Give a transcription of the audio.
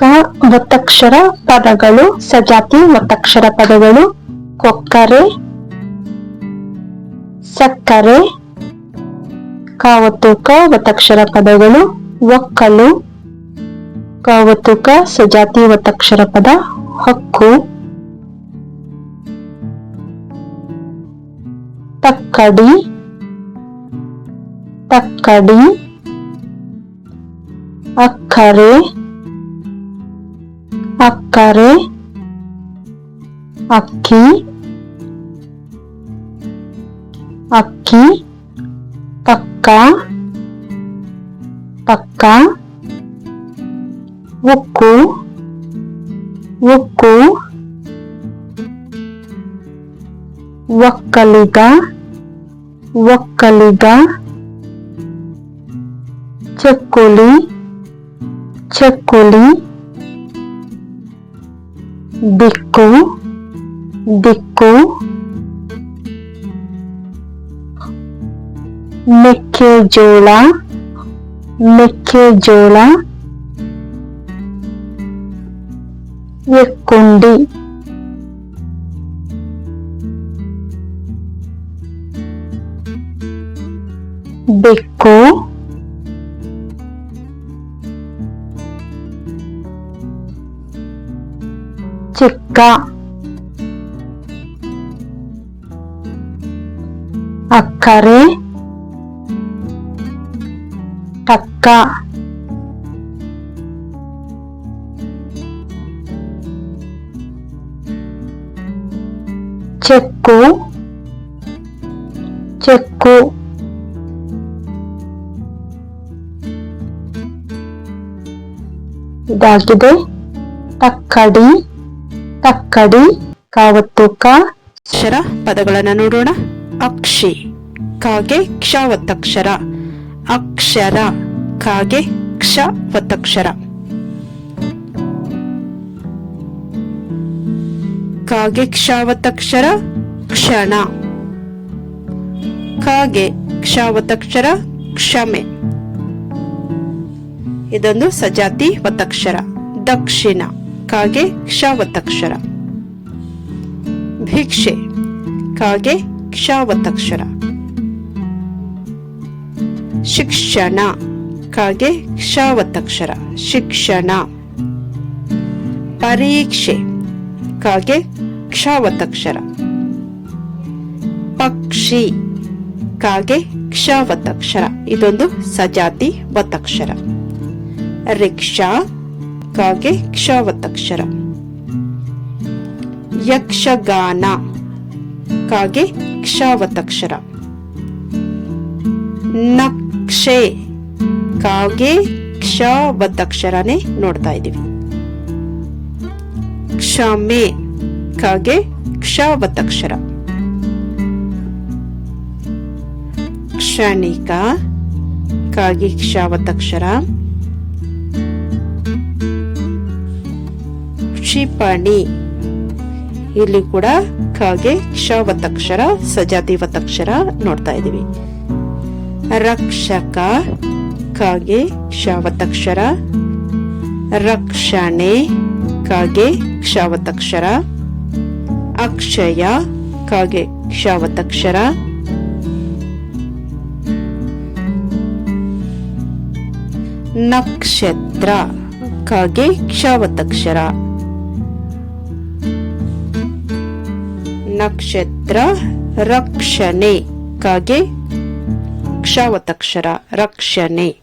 ಕ ಒತ್ತಕ್ಷರ ಪದಗಳು, ಸಜಾತಿ ಒತ್ತಕ್ಷರ ಪದಗಳು, ಕೊಕ್ಕರೆ, ಸಕ್ಕರೆ ಕ ಒತ್ತು ಕ ಒತ್ತಕ್ಷರ ಪದಗಳು, ಒಕ್ಕಲು ಕ ಕ ಸಜಾತಿ ಒತ್ತಕ್ಷರ ಪದ, ಹಕ್ಕು, ತಕ್ಕಡಿ ತಕ್ಕಡಿ, ಅಕ್ಕರೆ అక్కరే అక్కి అక్కి పక్క పక్క ఉక్కు ఉక్కు ఒక్కలిగా ఒక్కలిగా చెక్కులి చెక్కులి ದಿಕ್ಕು ದಿಕ್ಕು ಮೆಕ್ಕೆಜೋಳ ಮೆಕ್ಕೆಜೋಳ ಎಕ್ಕುಂಡಿ ಬೆಕ್ಕು ಚಿಕ್ಕ ಅಕ್ಕರೆ ಟಕ್ಕ ಚೆಕ್ಕು ಚೆಕ್ಕು ಇದಾಗಿದೆ ತಕ್ಕಡಿ ತಕ್ಕಡಿ ಕಾವತ್ತು ಕ ಅಕ್ಷರ ಪದಗಳನ್ನು ನೋಡೋಣ. ಅಕ್ಷಿ, ಕಾಗೆ ಕ್ಷ ಒತ್ತಕ್ಷರ ಅಕ್ಷರ, ಕಾಗೆ ಕ್ಷ ಒತ್ತಕ್ಷರ ಕಾಗೆ ಕ್ಷ ಒತ್ತಕ್ಷರ ಕ್ಷಣ. ಕಾಗೆ ಕ್ಷ ಒತ್ತಕ್ಷರ ಕ್ಷಮೆ. ಇದೊಂದು ಸಜಾತಿ ಒತ್ತಕ್ಷರ ದಕ್ಷಿಣ. ಕಾಗೆ ಕ್ಷಾವತಕ್ಷರ ಭಿಕ್ಷೆ, ಕಾಗೆ ಕ್ಷಾವತಕ್ಷರ ಶಿಕ್ಷಣ, ಕಾಗೆ ಕ್ಷಾವತಕ್ಷರ ಶಿಕ್ಷಣ. ಪರೀಕ್ಷೆ, ಕಾಗೆ ಕ್ಷಾವತಕ್ಷರ ಪಕ್ಷಿ, ಕಾಗೆ ಕ್ಷಾವತಕ್ಷರ ಇದೊಂದು ಸಜಾತಿ ಒತ್ತಕ್ಷರ ರಿಕ್ಷಾ ಕಾಗೆ ಕ್ಷಾವತಕ್ಷರ ಯಕ್ಷಗಾನ ಕಾಗೆ ಕ್ಷಾವತಕ್ಷರ ನಕ್ಷೆ ಕಾಗೆ ಕ್ಷಾವತಕ್ಷರನೇ ನೋಡ್ತಾ ಇದ್ದೀವಿ. ಕ್ಷಮೆ ಕಾಗೆ ಕ್ಷಾವತಕ್ಷರ ಕ್ಷಣಿಕ ಕಾಗೆ ಕ್ಷ ಕ್ಷಿಪಣಿ ಇಲ್ಲಿ ಕೂಡ ಕಾಗೆ ಕ್ಷವತಕ್ಷರ ಸಜಾತಿ ವತಕ್ಷರ ನೋಡ್ತಾ ಇದೀವಿ ರಕ್ಷಕ, ಕಾಗೆ ಕ್ಷವತಕ್ಷರ ರಕ್ಷಣೆ, ಕಾಗೆ ಕ್ಷ ಒತ್ತಕ್ಷರ ಅಕ್ಷಯ, ಕಾಗೆ ಕ್ಷವತಕ್ಷರ ನಕ್ಷತ್ರ, ಕಾಗೆ ಕ್ಷವತಕ್ಷರ ನಕ್ಷತ್ರ ರಕ್ಷಣೆ ಕಾಗೆ ಕ್ಷಾವತಕ್ಷರ ರಕ್ಷಣೆ.